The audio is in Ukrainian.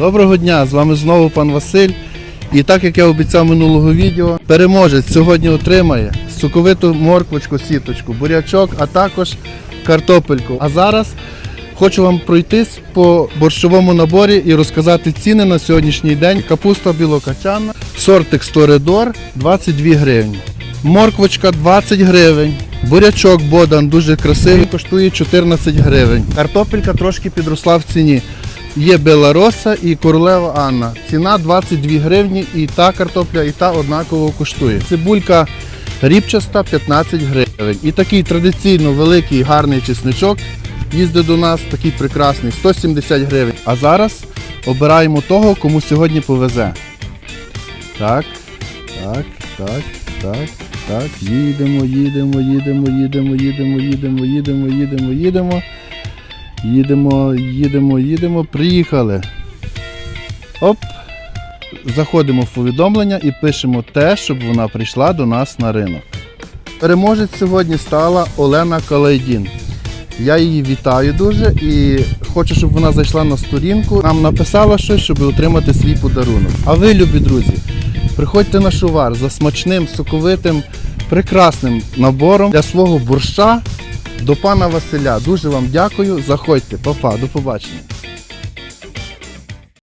Доброго дня! З вами знову пан Василь. І так як я обіцяв минулого відео, переможець сьогодні отримає соковиту морквочку, сіточку, бурячок, а також картопельку. А зараз хочу вам пройтись по борщовому наборі і розказати ціни на сьогоднішній день. Капуста білокачана, сортик Сторидор 22 гривні. Морквочка 20 гривень. Бурячок Бодан дуже красивий, коштує 14 гривень. Картопелька трошки підросла в ціні. Є Белароса і Королева Анна. Ціна 22 гривні і та картопля, і та однаково коштує. Цибулька ріпчаста 15 гривень. І такий традиційно великий гарний чесничок їздить до нас, такий прекрасний, 170 гривень. А зараз обираємо того, кому сьогодні повезе. Так, так, так, так, так. Їдемо, їдемо, їдемо, їдемо, їдемо, їдемо, їдемо, їдемо, їдемо. Їдемо, їдемо, їдемо, приїхали. Оп. Заходимо в повідомлення і пишемо те, щоб вона прийшла до нас на ринок. Переможець сьогодні стала Олена Калайдін. Я її вітаю дуже і хочу, щоб вона зайшла на сторінку, нам написала щось, щоб отримати свій подарунок. А ви, любі друзі, приходьте на шувар за смачним, соковитим, прекрасним набором для свого борща до пана Василя. Дуже вам дякую. Заходьте, папа, до побачення.